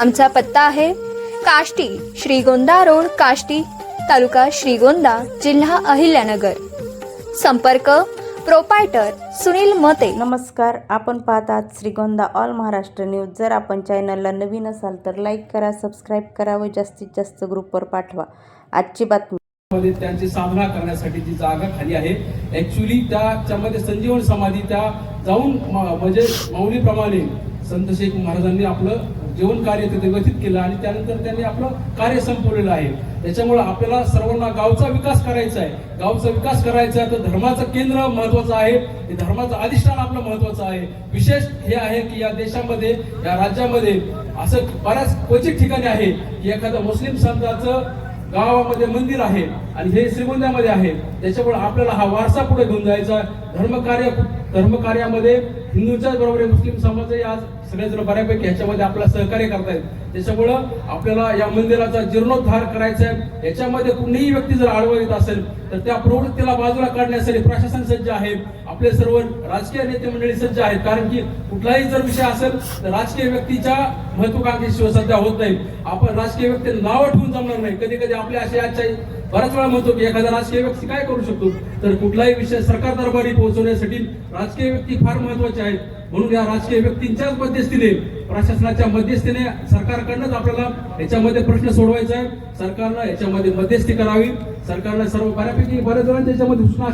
आमचा पत्ता आहे काष्टी श्रीगोंदा रोड काष्टी तालुका श्रीगोंदा जिल्हा अहिल्यानगर. संपर्क प्रोपायटर सुनील मते. नमस्कार आपण पाहतात श्रीगोंदा ऑल महाराष्ट्र न्यूज. जर आपण चॅनलला नवीन असाल तर लाईक करा सबस्क्राईब करा व जास्तीत जास्त ग्रुपवर पाठवा. आजची बातमी. मध्ये त्यांची साधना करण्यासाठी जी जागा खाली आहे ऍक्च्युली त्याच्यामध्ये संजीवन समाधी त्या जाऊन म्हणजे मौलीप्रमाणे संत शेख महाराजांनी आपलं जीवन कार्य तिथे व्यतीत केलं आणि त्यानंतर त्यांनी आपलं कार्य संपवलेलं आहे. त्याच्यामुळे आपल्याला सर्वांना गावचा विकास करायचा आहे. गावचा विकास करायचा आहे तर धर्माचं केंद्र महत्वाचं आहे. हे धर्माचं अधिष्ठान आपलं महत्वाचं आहे. विशेष हे आहे की या देशामध्ये या राज्यामध्ये असं बऱ्याच क्वचित ठिकाणी आहे की एखाद्या मुस्लिम संताचं गावामध्ये मंदिर आहे आणि हे श्रीगोंद्यामध्ये आहे. त्याच्यामुळे आपल्याला हा वारसा पुढे घेऊन जायचा धर्मकार्य धर्मकार्यामध्ये हिंदूंच्याच बरोबर मुस्लिम समाजही आज सगळेजण बऱ्यापैकी ह्याच्यामध्ये आपल्याला सहकार्य करतायत. त्याच्यामुळं आपल्याला या मंदिराचा जीर्णोद्धार करायचा आहे. याच्यामध्ये कुणीही व्यक्ती जर आडवं येत असेल तर त्या प्रवृत्तीला बाजूला काढण्यासाठी प्रशासन सज्ज आहे. आपले सर्व राजकीय नेते मंडळी सज्ज आहेत. कारण की कुठलाही जर विषय असेल तर राजकीय व्यक्तीच्या महत्वाकांक्षी सध्या होत नाही. आपण राजकीय व्यक्ती नावं ठेवून जमणार नाही. कधी कधी आपल्या असे आजच्या बऱ्याच वेळा म्हणतो की एखादा राजकीय व्यक्ती काय करू शकतो? तर कुठलाही विषय सरकार दरबारी पोहोचवण्यासाठी राजकीय व्यक्ती फार महत्त्वाचे आहेत. म्हणून या राजकीय व्यक्तींच्याच मध्यस्थीने प्रशासनाच्या मध्यस्थीने सरकारकडनंच आपल्याला याच्यामध्ये प्रश्न सोडवायचा आहे सरकारनं याच्यामध्ये मध्यस्थी करावी. सरकारनं सर्व बऱ्यापैकी बऱ्याच जणांच्या याच्यामध्ये सूचना